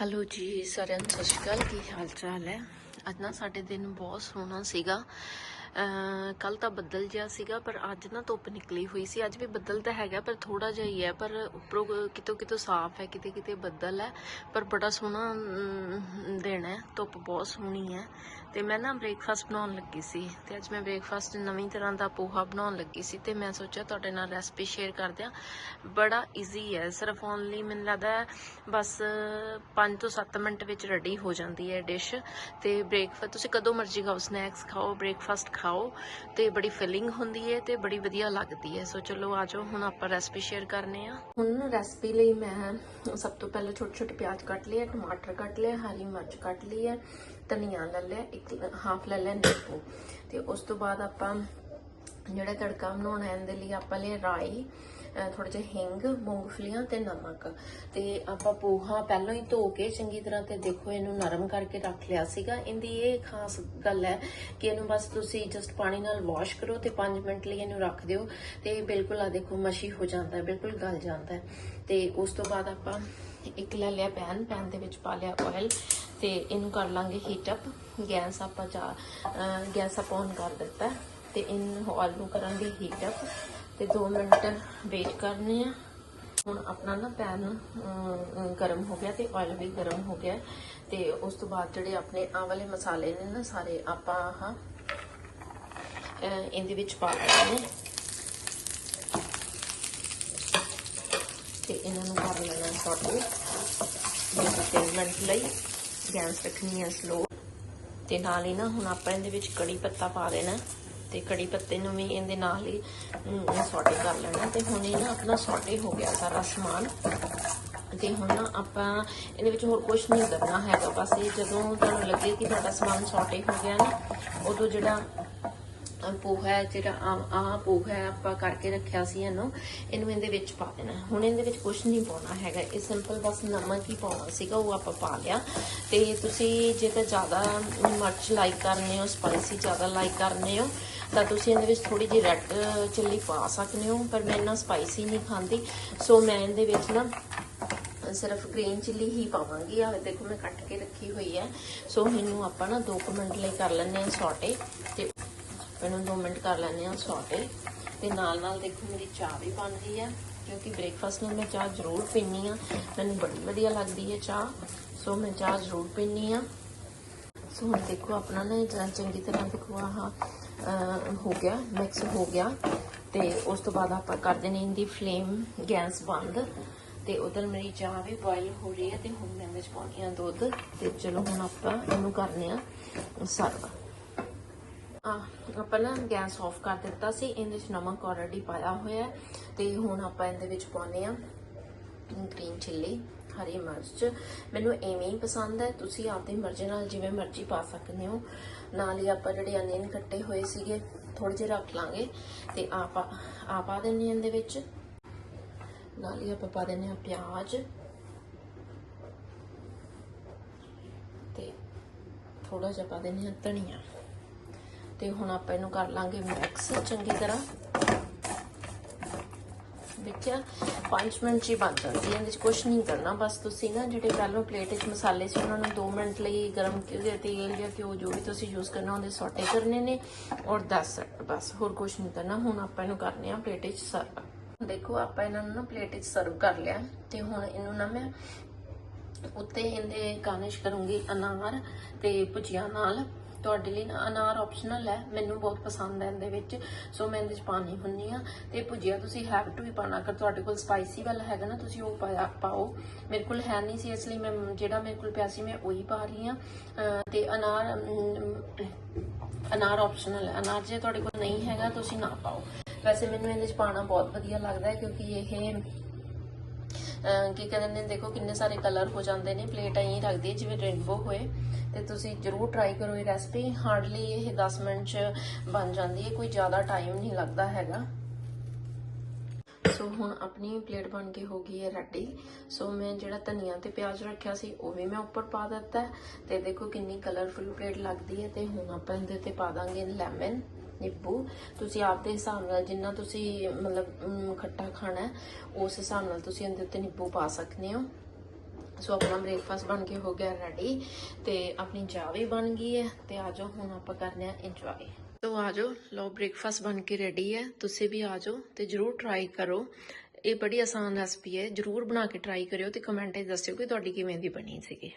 Hello ਜੀ ਸਾਰਿਆਂ ਨੂੰ ਸਤਿ ਸ਼੍ਰੀ ਅਕਾਲ ਕੀ ਹਾਲ? ਚਾਲ ਹੈ? ਅੱਜ ਨਾ ਸਾਡੇ ਦਿਨ ਬਹੁਤ ਸੋਹਣਾ ਸੀਗਾ। ਕੱਲ ਤਾਂ ਬੱਦਲ ਜਿਹਾ ਸੀਗਾ ਪਰ ਅੱਜ ਨਾ ਧੁੱਪ ਨਿਕਲੀ ਹੋਈ ਸੀ। ਅੱਜ ਵੀ ਬੱਦਲ ਤਾਂ ਹੈਗਾ ਪਰ ਥੋੜਾ ਜਿਹਾ ਹੀ ਹੈ। ਪਰ ਉੱਪਰੋਂ ਕਿਤੋਂ ਕਿਤੋਂ ਸਾਫ਼ ਹੈ ਕਿਤੇ ਕਿਤੇ ਬੱਦਲ ਹੈ। ਪਰ ਬੜਾ ਸੋਹਣਾ ਦਿਨ ਹੈ। ਧੁੱਪ ਬਹੁਤ ਸੋਹਣੀ ਹੈ। ਤੇ ਮੈਂ ਨਾ ਬ੍ਰੇਕਫਾਸਟ ਬਣਾਉਣ ਲੱਗੀ ਸੀ ਤੇ ਅੱਜ ਮੈਂ ਬ੍ਰੇਕਫਾਸਟ ਨਵੀਂ ਤਰ੍ਹਾਂ ਦਾ ਪੋਹਾ ਬਣਾਉਣ ਲੱਗੀ ਸੀ ਤੇ ਮੈਂ ਸੋਚਿਆ ਤੁਹਾਡੇ ਨਾਲ ਰੈਸਪੀ ਸ਼ੇਅਰ ਕਰ ਦਿਆਂ ਬੜਾ ਈਜ਼ੀ ਹੈ, ਸਿਰਫ ਓਨਲੀ ਮੈਨੂੰ ਲੱਗਦਾ ਬਸ 5 ਤੋਂ 7 ਮਿੰਟ ਵਿੱਚ ਰੈਡੀ ਹੋ ਜਾਂਦੀ ਹੈ ਡਿਸ਼ ਤੇ ਬ੍ਰੇਕਫਾਸਟ ਤੁਸੀਂ ਕਦੋਂ ਮਰਜ਼ੀ ਖਾਓ ਸਨੈਕਸ ਖਾਓ ਬ੍ਰੇਕਫਾਸਟ ਖਾਓ ਤੇ ਬੜੀ ਫਿਲਿੰਗ ਹੁੰਦੀ ਹੈ ਤੇ ਬੜੀ ਵਧੀਆ ਲੱਗਦੀ ਹੈ। ਸੋ ਚਲੋ ਆਜੋ ਹੁਣ ਆਪਾਂ ਰੈਸਪੀ ਸ਼ੇਅਰ ਕਰਨੇ ਆ ਹੁਣ ਰੈਸਪੀ ਲਈ ਮੈਂ ਸਭ ਤੋਂ ਪਹਿਲਾਂ ਛੋਟੇ ਛੋਟੇ ਪਿਆਜ਼ ਕੱਟ ਲਏ ਟਮਾਟਰ ਕੱਟ ਲਿਆ ਹਰੀ ਮਿਰਚ ਕੱਟ ਲਈ ਹੈ ਧਨੀਆ ਲੈ ਲਿਆ, ਇੱਕ ਹਾਫ ਲੈ ਲਿਆ ਨਿੰਬੂ। ਤੇ ਉਸ ਤੋਂ ਬਾਅਦ ਆਪਾਂ ਜਿਹੜਾ ਤੜਕਾ ਬਣਾਉਣਾ ਹੈ, ਇਹਦੇ ਲਈ ਆਪਾਂ ਲਈ ਰਾਈ ਥੋੜਾ ਜਿਹਾ ਹਿੰਗ, ਮੂੰਗਫਲੀਆਂ ਤੇ ਨਮਕ। ਤੇ ਆਪਾਂ ਪੋਹਾ ਪਹਿਲਾਂ ਹੀ ਧੋ ਕੇ ਚੰਗੀ ਤਰ੍ਹਾਂ ਤੇ ਦੇਖੋ ਇਹਨੂੰ ਨਰਮ ਕਰਕੇ ਰੱਖ ਲਿਆ ਸੀਗਾ। ਇਹਦੀ ਇਹ ਖਾਸ ਗੱਲ ਹੈ ਕਿ ਇਹਨੂੰ ਬਸ ਤੁਸੀਂ ਜਸਟ ਪਾਣੀ ਨਾਲ ਵਾਸ਼ ਕਰੋ ਤੇ 5 ਮਿੰਟ ਲਈ ਇਹਨੂੰ ਰੱਖ ਦਿਓ ਤੇ ਬਿਲਕੁਲ ਆ ਦੇਖੋ ਮਸ਼ੀ ਹੋ ਜਾਂਦਾ ਹੈ, ਬਿਲਕੁਲ ਗਲ ਜਾਂਦਾ ਹੈ। ਤੇ ਉਸ ਤੋਂ ਬਾਅਦ ਆਪਾਂ ਇੱਕ ਲੈ ਲਿਆ ਪੈਨ ਪੈਨ ਦੇ ਵਿੱਚ ਪਾ ਲਿਆ ਆਇਲ ਤੇ ਇਹਨੂੰ ਕਰ ਲਾਂਗੇ ਹੀਟ ਅਪ ਗੈਸ ਆਪਾਂ ਚਾ ਗੈਸ ਆਪਾਂ ਔਨ ਕਰ ਦਿੱਤਾ ਹੈ ਤੇ ਇਹਨੂੰ ਆਇਲ ਨੂੰ ਕਰਾਂਗੇ ਹੀਟ ਅਪ ਤੇ 2 ਮਿੰਟ ਵੇਟ ਕਰਨੇ ਆ। ਹੁਣ ਆਪਣਾ ਨਾ ਪੈਨ ਗਰਮ ਹੋ ਗਿਆ ਤੇ ਆਇਲ ਵੀ ਗਰਮ ਹੋ ਗਿਆ ਤੇ ਉਸ ਤੋਂ ਬਾਅਦ ਜਿਹੜੇ ਆਪਣੇ ਆ ਵਾਲੇ ਮਸਾਲੇ ਨੇ ਨਾ, ਸਾਰੇ ਆਪਾਂ ਆਹ ਇਹਦੇ ਵਿੱਚ ਪਾ ਲੈਣੇ ਨੇ ਤੇ ਇਹਨਾਂ ਨੂੰ ਕਰ ਲੈਣਾ ਸੌਟੇ ਜਿਵੇਂ 3 ਮਿੰਟ ਲਈ। ਗੈਸ ਰੱਖਣੀ ਹੈ ਸਲੋ। ਤੇ ਨਾਲ ਹੀ ਨਾ ਹੁਣ ਆਪਾਂ ਇਹਦੇ ਵਿੱਚ ਕੜੀ ਪੱਤਾ ਪਾ ਦੇਣਾ। ਤੇ ਕੜੀ ਪੱਤੇ ਨੂੰ ਵੀ ਇਹਦੇ ਨਾਲ ਹੀ ਸੌਟੇ ਕਰ ਲੈਣਾ। ਤੇ ਹੁਣ ਇਹ ਨਾ ਆਪਣਾ ਸੌਟੇ ਹੋ ਗਿਆ ਸਾਰਾ ਸਮਾਨ। ਤੇ ਹੁਣ ਨਾ ਆਪਾਂ ਇਹਦੇ ਵਿੱਚ ਹੋਰ ਕੁਝ ਨਹੀਂ ਕਰਨਾ ਹੈਗਾ। ਬਸ ਇਹ ਜਦੋਂ ਤੁਹਾਨੂੰ ਲੱਗੇ ਕਿ ਤੁਹਾਡਾ ਸਮਾਨ ਸੌਟੇ ਹੋ ਗਿਆ ਨਾ, ਉਦੋਂ ਜਿਹੜਾ ਪੋਹਾ ਜਿਹੜਾ ਆ ਪੋਹਾ ਆਪਾਂ ਕਰਕੇ ਰੱਖਿਆ ਸੀ ਇਹਨੂੰ ਇਹਨੂੰ ਇਹਦੇ ਵਿੱਚ ਪਾ ਦੇਣਾ। ਹੁਣ ਇਹਦੇ ਵਿੱਚ ਕੁਝ ਨਹੀਂ ਪਾਉਣਾ ਹੈਗਾ। ਇਹ ਸਿੰਪਲ ਬਸ ਨਮਕ ਹੀ ਪਾਉਣਾ ਸੀਗਾ, ਉਹ ਆਪਾਂ ਪਾ ਲਿਆ। ਤੇ ਤੁਸੀਂ ਜੇਕਰ ਜ਼ਿਆਦਾ ਮਿਰਚ ਲਾਈਕ ਕਰਨੇ ਹੋ ਸਪਾਈਸੀ ਜ਼ਿਆਦਾ ਲਾਈਕ ਕਰਨੇ ਹੋ, ਤਾਂ ਤੁਸੀਂ ਇਹਦੇ ਵਿੱਚ ਥੋੜੀ ਜਿਹੀ ਰੈੱਡ ਚਿੱਲੀ ਪਾ ਸਕਦੇ ਹੋ। ਪਰ ਮੈਂ ਇੰਨਾ ਸਪਾਈਸੀ ਨਹੀਂ ਖਾਂਦੀ। ਸੋ ਮੈਂ ਇਹਦੇ ਵਿੱਚ ਨਾ ਸਿਰਫ ਗ੍ਰੀਨ ਚਿੱਲੀ ਹੀ ਪਾਵਾਂਗੀ। ਆ ਦੇਖੋ ਮੈਂ ਕੱਟ ਕੇ ਰੱਖੀ ਹੋਈ ਹੈ। ਸੋ ਇਹਨੂੰ ਆਪਾਂ ਨਾ 2 ਮਿੰਟ ਲਈ ਕਰ ਲੈਂਦੇ ਹਾਂ ਸੌਟੇ। ਤੇ ਇਹਨੂੰ 2 ਮਿੰਟ ਕਰ ਲੈਂਦੇ ਹਾਂ ਸੌਟੇ। ਤੇ ਨਾਲ ਨਾਲ ਦੇਖੋ ਮੇਰੀ ਚਾਹ ਵੀ ਬਣ ਰਹੀ ਹੈ ਕਿਉਂਕਿ ਬ੍ਰੇਕਫਾਸਟ ਨਾਲ ਮੈਂ ਚਾਹ ਜ਼ਰੂਰ ਪੀਣੀ ਆ ਮੈਨੂੰ ਬੜੀ ਵਧੀਆ ਲੱਗਦੀ ਹੈ ਚਾਹ, ਸੋ ਮੈਂ ਚਾਹ ਜ਼ਰੂਰ ਪੀਣੀ ਆ ਸੋ ਹੁਣ ਦੇਖੋ ਆਪਣਾ ਨਾ ਇਹ ਚੰਗੀ ਤਰ੍ਹਾਂ ਦੇਖੋ ਆਹ ਹੋ ਗਿਆ ਮਿਕਸ ਹੋ ਗਿਆ। ਤੇ ਉਸ ਤੋਂ ਬਾਅਦ ਆਪਾਂ ਕਰ ਦੇਣੀ ਇਹਦੀ ਫਲੇਮ ਗੈਸ ਬੰਦ। ਤੇ ਉਧਰ ਮੇਰੀ ਚਾਹ ਵੀ ਬੋਇਲ ਹੋ ਰਹੀ ਹੈ ਤੇ ਹੁਣ ਮੈਂ ਵਿੱਚ ਪਾਉਣੀ ਆ ਦੁੱਧ। ਤੇ ਚਲੋ ਹੁਣ ਆਪਾਂ ਇਹਨੂੰ ਕਰਨੇ ਆ ਸਰਵ। ਆਪਾਂ ਨਾ ਗੈਸ ਆਫ ਕਰ ਦਿੱਤਾ ਸੀ, ਇਹਦੇ ਵਿੱਚ ਨਮਕ ਆਲਰੇਡੀ ਪਾਇਆ ਹੋਇਆ ਹੈ ਤੇ ਹੁਣ ਆਪਾਂ ਇਹਦੇ ਵਿੱਚ ਪਾਉਨੇ ਆ ਗ੍ਰੀਨ ਚਿੱਲੀ ਹਰੀ ਮਿਰਚ। ਮੈਨੂੰ ਐਵੇਂ ਹੀ ਪਸੰਦ ਹੈ, ਤੁਸੀਂ ਆਪਦੀ ਮਰਜ਼ੀ ਨਾਲ ਜਿਵੇਂ ਮਰਜ਼ੀ ਪਾ ਸਕਦੇ ਹੋ। ਨਾਲ ਹੀ ਆਪਾਂ ਜਿਹੜੇ ਅਨੀਅਨ ਕੱਟੇ ਹੋਏ ਸੀਗੇ ਥੋੜੇ ਜਿਹਾ ਰੱਖ ਲਾਂਗੇ ਤੇ ਆਪਾਂ ਆ ਪਾ ਦਿੰਨੇ ਇਹਦੇ ਵਿੱਚ। ਨਾਲ ਹੀ ਆਪਾਂ ਪਾ ਦਿੰਨੇ ਆ ਪਿਆਜ਼। ਤੇ ਥੋੜਾ ਜਿਹਾ ਪਾ ਦਿੰਨੇ ਆ ਧਨੀਆ। ਤੇ ਹੁਣ ਆਪਾਂ ਇਹਨੂੰ ਕਰ ਲਾਂਗੇ ਮਿਕਸ ਚੰਗੀ ਤਰ੍ਹਾਂ। ਦੇਖਿਆ 5 ਮਿੰਟ 'ਚ ਹੀ ਬਣ ਜਾਂਦੀ ਹੈ, ਇਹਦੇ ਵਿੱਚ ਕੁਝ ਨਹੀਂ ਕਰਨਾ। ਬਸ ਤੁਸੀਂ ਨਾ ਜਿਹੜੇ ਪਹਿਲਾਂ ਪਲੇਟ 'ਚ ਮਸਾਲੇ ਸੀ, ਉਹਨਾਂ ਨੂੰ 2 ਮਿੰਟ ਲਈ ਗਰਮ ਕਿਉਂਕਿ ਤੇਲ ਜਾਂ ਘਿਓ ਜੋ ਵੀ ਤੁਸੀਂ ਯੂਜ਼ ਕਰਨਾ ਉਹਦੇ ਸੌਟੇ ਕਰਨੇ ਨੇ ਔਰ 10 ਬਸ ਹੋਰ ਕੁਝ ਨਹੀਂ ਕਰਨਾ। ਹੁਣ ਆਪਾਂ ਇਹਨੂੰ ਕਰਨੇ ਆ ਪਲੇਟ 'ਚ ਸਰਵ ਦੇਖੋ, ਆਪਾਂ ਇਹਨਾਂ ਨੂੰ ਨਾ ਪਲੇਟ 'ਚ ਸਰਵ ਕਰ ਲਿਆ ਤੇ ਹੁਣ ਇਹਨੂੰ ਨਾ ਮੈਂ ਉੱਤੇ ਇਹਦੇ ਗਾਰਨਿਸ਼ ਕਰੂੰਗੀ ਅਨਾਰ ਤੇ ਭੁਜੀਆ ਨਾਲ। ਤੁਹਾਡੇ ਲਈ ਨਾ ਅਨਾਰ ਆਪਸ਼ਨਲ ਹੈ, ਮੈਨੂੰ ਬਹੁਤ ਪਸੰਦ ਹੈ ਇਹਦੇ ਵਿੱਚ। ਸੋ ਮੈਂ ਇਹਦੇ ਵਿੱਚ ਪਾਣੀ ਹੁੰਨੀ ਆ ਤੇ ਭੁਜੀਆ, ਤੁਸੀਂ ਹੈਵ ਟੂ ਵੀ ਪਾਣਾ ਅਗਰ ਤੁਹਾਡੇ ਕੋਲ ਸਪਾਈਸੀ ਵਾਲਾ ਹੈਗਾ ਨਾ, ਤੁਸੀਂ ਉਹ ਪਾਇਆ, ਪਾਓ। ਮੇਰੇ ਕੋਲ ਹੈ ਨਹੀਂ ਸੀ, ਇਸ ਲਈ ਮੈਂ ਜਿਹੜਾ ਮੇਰੇ ਕੋਲ ਪਿਆ ਸੀ, ਮੈਂ ਉਹੀ ਪਾ ਰਹੀ ਆ ਤੇ ਅਨਾਰ ਅਨਾਰ ਆਪਸ਼ਨਲ ਹੈ। ਅਨਾਰ ਜੇ ਤੁਹਾਡੇ ਕੋਲ ਨਹੀਂ ਹੈਗਾ, ਤੁਸੀਂ ਨਾ ਪਾਓ। ਵੈਸੇ ਮੈਨੂੰ ਇਹਦੇ ਵਿੱਚ ਪਾਣਾ ਬਹੁਤ ਵਧੀਆ ਲੱਗਦਾ ਹੈ, ਕਿਉਂਕਿ ਇਹ ਕੀ ਕਹਿੰਦੇ ਨੇ, ਦੇਖੋ ਕਿੰਨੇ ਸਾਰੇ ਕਲਰ ਹੋ ਜਾਂਦੇ ਨੇ ਪਲੇਟ ਐਂ ਰੱਖਦੀ ਹੈ, ਜਿਵੇਂ ਰੇਨਬੋ ਹੋਏ। ਤੇ ਤੁਸੀਂ ਜਰੂਰ ਟਰਾਈ ਕਰੋ ਇਹ ਰੈਸਪੀ ਹਾਰਡਲੀ ਇਹ 10 ਮਿੰਟ ਚ ਬਣ ਜਾਂਦੀ ਹੈ, ਕੋਈ ਜ਼ਿਆਦਾ ਟਾਈਮ ਨਹੀਂ ਲੱਗਦਾ ਹੈਗਾ। ਸੋ ਹੁਣ ਆਪਣੀ ਪਲੇਟ ਬਣ ਕੇ ਹੋ ਗਈ ਹੈ ਰੈਡੀ ਸੋ ਮੈਂ ਜਿਹੜਾ ਧਨੀਆ ਤੇ ਪਿਆਜ਼ ਰੱਖਿਆ ਸੀ, ਉਹ ਵੀ ਮੈਂ ਉੱਪਰ ਪਾ ਦਿੱਤਾ ਤੇ ਦੇਖੋ ਕਿੰਨੀ ਕਲਰਫੁਲ ਪਲੇਟ ਲੱਗਦੀ ਹੈ, ਤੇ ਹੁਣ ਆਪਾਂ ਇਹਦੇ ਤੇ ਪਾ ਦਾਂਗੇ ਲੈਮਨ ਨਿੰਬੂ। ਤੁਸੀਂ ਆਪਦੇ ਹਿਸਾਬ ਨਾਲ ਜਿੰਨਾ ਤੁਸੀਂ ਮਤਲਬ ਖੱਟਾ ਖਾਣਾ ਉਸ ਹਿਸਾਬ ਨਾਲ ਤੁਸੀਂ ਇਹਦੇ ਉੱਤੇ ਨਿੰਬੂ ਪਾ ਸਕਦੇ ਹੋ। ਸੋ ਆਪਣਾ ਬ੍ਰੇਕਫਾਸਟ ਬਣ ਕੇ ਹੋ ਗਿਆ ਰੈਡੀ ਤੇ ਆਪਣੀ ਚਾਹ ਵੀ ਬਣ ਗਈ ਹੈ ਤੇ ਆਜੋ ਹੁਣ ਆਪਾਂ ਕਰਦੇ ਆ ਇੰਜੋਏ ਸੋ ਆਜੋ ਲੋ ਬ੍ਰੇਕਫਾਸਟ ਬਣ ਕੇ ਰੈਡੀ ਹੈ। ਤੁਸੀਂ ਵੀ ਆਜੋ ਤੇ ਜਰੂਰ ਟਰਾਈ ਕਰੋ। ਇਹ ਬੜੀ ਆਸਾਨ ਰੈਸਪੀ ਹੈ। ਜਰੂਰ ਬਣਾ ਕੇ ਟਰਾਈ ਕਰਿਓ ਤੇ ਕਮੈਂਟ 'ਚ ਦੱਸਿਓ ਕਿ ਤੁਹਾਡੀ ਕਿਵੇਂ ਦੀ ਬਣੀ ਸੀਗੀ।